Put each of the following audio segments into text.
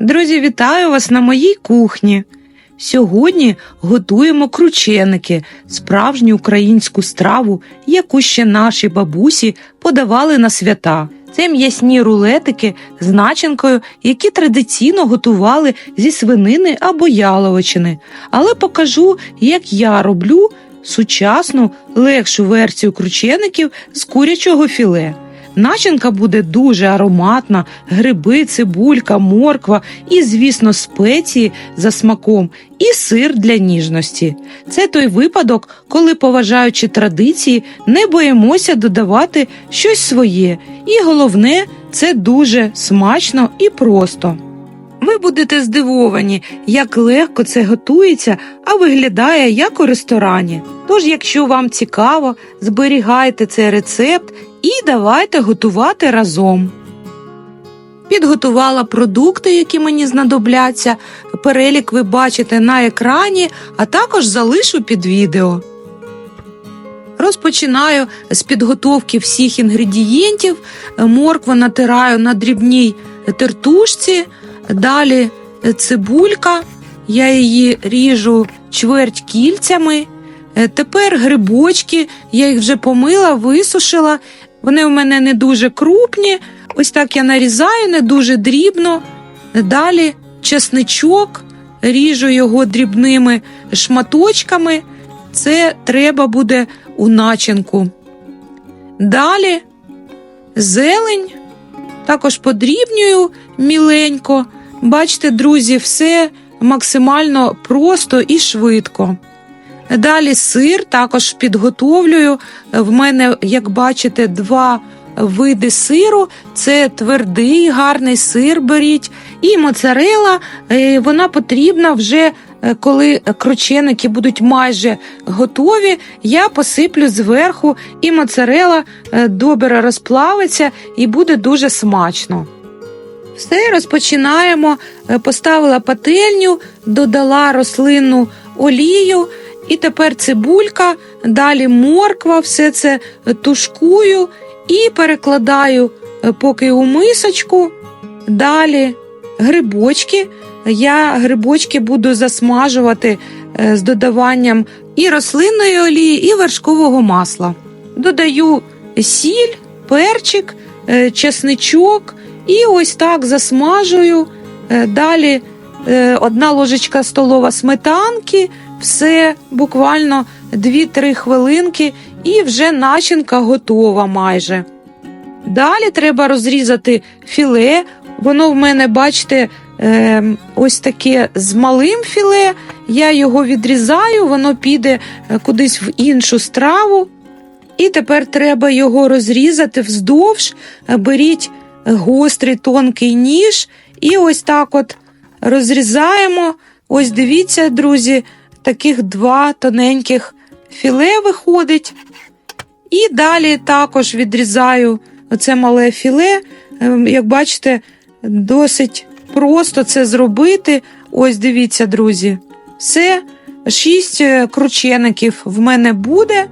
Друзі, вітаю вас на моїй кухні. Сьогодні готуємо крученики, справжню українську страву, яку ще наші бабусі подавали на свята. Це м'ясні рулетики з начинкою, які традиційно готували зі свинини або яловичини. Але покажу, як я роблю сучасну легшу версію кручеників з курячого філе. Начинка буде дуже ароматна, гриби, цибулька, морква і, звісно, спеції за смаком і сир для ніжності. Це той випадок, коли, поважаючи традиції, не боїмося додавати щось своє. І головне, це дуже смачно і просто. Ви будете здивовані, як легко це готується, а виглядає як у ресторані. Тож, якщо вам цікаво, зберігайте цей рецепт і давайте готувати разом. Підготувала продукти, які мені знадобляться. Перелік ви бачите на екрані, а також залишу під відео. Розпочинаю з підготовки всіх інгредієнтів. Моркву натираю на дрібній тертушці. Далі цибулька, я її ріжу чверть кільцями. Тепер грибочки, я їх вже помила, висушила. Вони у мене не дуже крупні. Ось так я нарізаю, не дуже дрібно. Далі чесничок, ріжу його дрібними шматочками. Це треба буде у начинку. Далі зелень, також подрібнюю міленько. Бачите, друзі, все максимально просто і швидко. Далі сир також підготовлюю. В мене, як бачите, два види сиру: це твердий, гарний сир беріть, і моцарела. е, Вона потрібна вже. е, Коли крученики будуть майже готові, я посиплю зверху, і моцарела е, добре розплавиться і буде дуже смачно. Все, розпочинаємо. Поставила пательню, додала рослинну олію, і тепер цибулька, далі морква, все це тушкую і перекладаю е, поки у мисочку. Далі грибочки. Я грибочки буду засмажувати е, з додаванням і рослинної олії, і вершкового масла. Додаю сіль, перчик, е, чесничок і ось так засмажую. Далі одна ложечка столова сметанки, все буквально 2-3 хвилинки, і вже начинка готова майже. Далі треба розрізати філе. Воно в мене, бачите, е, ось таке з малим філе. Я його відрізаю, воно піде е, кудись в іншу страву. І тепер треба його розрізати вздовж. Е, Беріть гострий тонкий ніж і ось так от розрізаємо. Ось дивіться, друзі, таких два тоненьких філе виходить. І далі також відрізаю оце мале філе. Ем, Як бачите, досить просто це зробити. Ось дивіться, друзі. Все, шість е, кручеників в мене буде.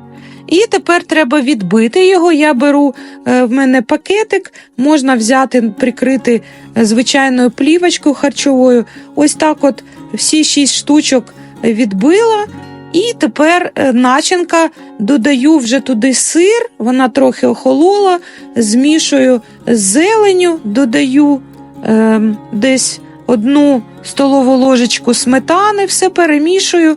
І тепер треба відбити його. Я беру е, в мене пакетик, можна взяти, прикрити е, звичайною плівочкою харчовою. Ось так от всі шість штучок відбила. І тепер е, начинка додаю вже туди сир, вона трохи охолола, змішую зеленю, додаю е, десь одну столову ложечку сметани, все перемішую.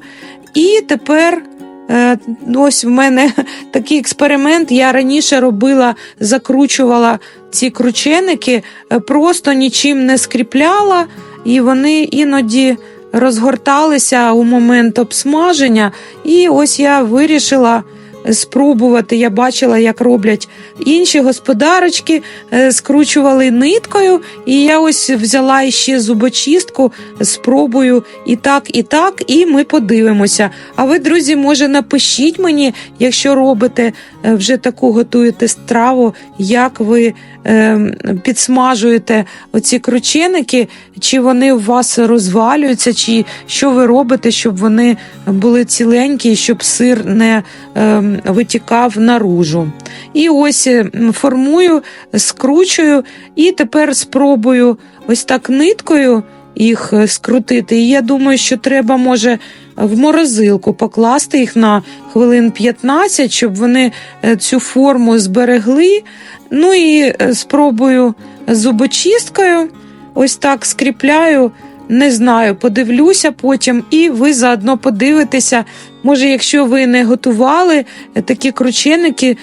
І тепер е, ось в мене такий експеримент. Я раніше робила, закручувала ці крученики, е, просто нічим не скріпляла, і вони іноді розгорталися у момент обсмаження. І ось я вирішила спробувати. Я бачила, як роблять інші господарочки, е, скручували ниткою, і я ось взяла іще зубочистку, спробую і так, і так, і ми подивимося. А ви, друзі, може, напишіть мені, якщо робите е, вже таку готуєте страву, як ви е, підсмажуєте оці крученики, чи вони у вас розвалюються, чи що ви робите, щоб вони були ціленькі, щоб сир не е, витікав наружу. І ось е, формую, скручую, і тепер спробую ось так ниткою їх е, скрутити. І я думаю, що треба, може, в морозилку покласти їх на хвилин 15, щоб вони е, цю форму зберегли. Ну і спробую зубочисткою. Ось так скріпляю. Не знаю, подивлюся потім, і ви заодно подивитеся. Може, якщо ви не готували такі крученики,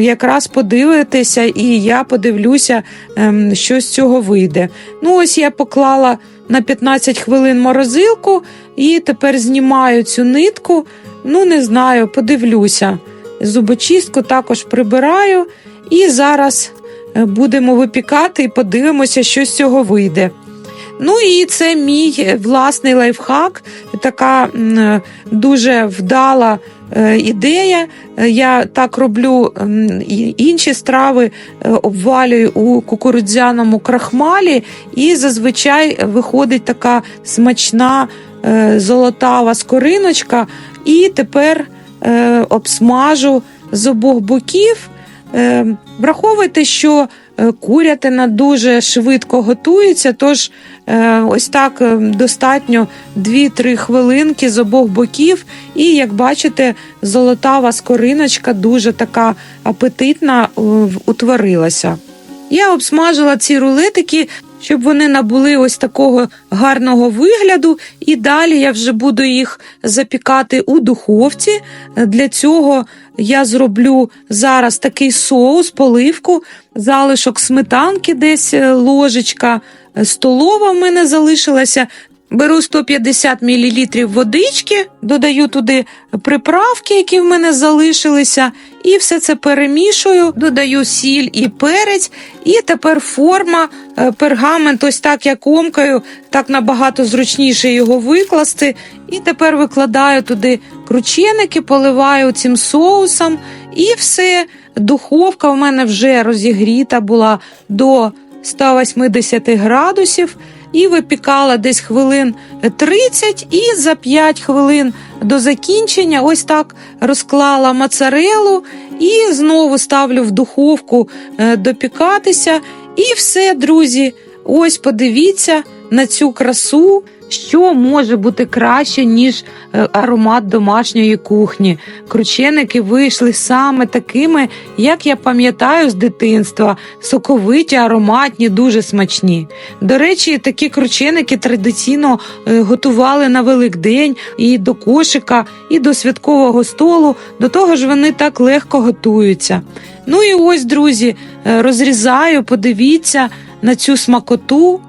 якраз подивитеся, і я подивлюся, ем, що з цього вийде. Ну, ось я поклала на 15 хвилин морозилку і тепер знімаю цю нитку. Ну, не знаю, подивлюся. Зубочистку також прибираю, і зараз е, будемо випікати і подивимося, що з цього вийде. Ну і це мій е, власний лайфхак, така е, дуже вдала е, ідея. Я так роблю інші страви, обвалюю у кукурудзяному крахмалі, і зазвичай виходить така смачна золотава скориночка. І тепер обсмажу з обох боків. Е, враховуйте, що курятина дуже швидко готується, тож е, ось так е, достатньо 2-3 хвилинки з обох боків. І як бачите, золотава скориночка дуже така апетитна е, утворилася. Я обсмажила ці рулетики, щоб вони набули ось такого гарного вигляду, і далі я вже буду їх запікати у духовці. Е, Для цього я зроблю зараз такий соус, поливку, залишок сметанки, десь е, ложечка е, столова в мене залишилася. Беру 150 мл водички, додаю туди приправки, які в мене залишилися, і все це перемішую, додаю сіль і перець, і тепер форма, е, пергамент, ось так як омкою, так набагато зручніше його викласти. І тепер викладаю туди крученики, поливаю цим соусом, і все. Духовка в мене вже розігріта була до 180 градусів і випікала десь хвилин 30, і за 5 хвилин до закінчення ось так розклала моцарелу і знову ставлю в духовку е, допікатися. І все, друзі, ось подивіться на цю красу. Що може бути краще, ніж е, аромат домашньої кухні? Крученики вийшли саме такими, як я пам'ятаю з дитинства, соковиті, ароматні, дуже смачні. До речі, такі крученики традиційно е, готували на Великдень і до кошика, і до святкового столу. До того ж, вони так легко готуються. Ну і ось, друзі, е, розрізаю, подивіться на цю смакоту.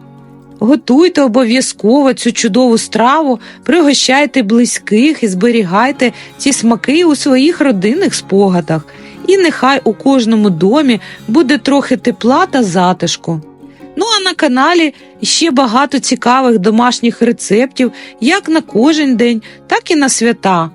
Готуйте обов'язково цю чудову страву, пригощайте близьких і зберігайте ці смаки у своїх родинних спогадах. І нехай у кожному домі буде трохи тепла та затишку. Ну а на каналі ще багато цікавих домашніх рецептів як на кожен день, так і на свята.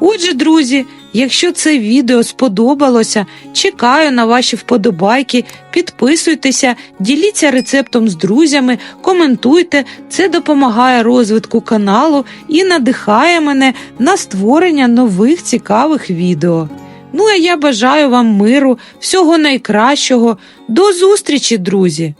Отже, друзі, якщо це відео сподобалося, чекаю на ваші вподобайки, підписуйтеся, діліться рецептом з друзями, коментуйте, це допомагає розвитку каналу і надихає мене на створення нових цікавих відео. Ну а я бажаю вам миру, всього найкращого. До зустрічі, друзі!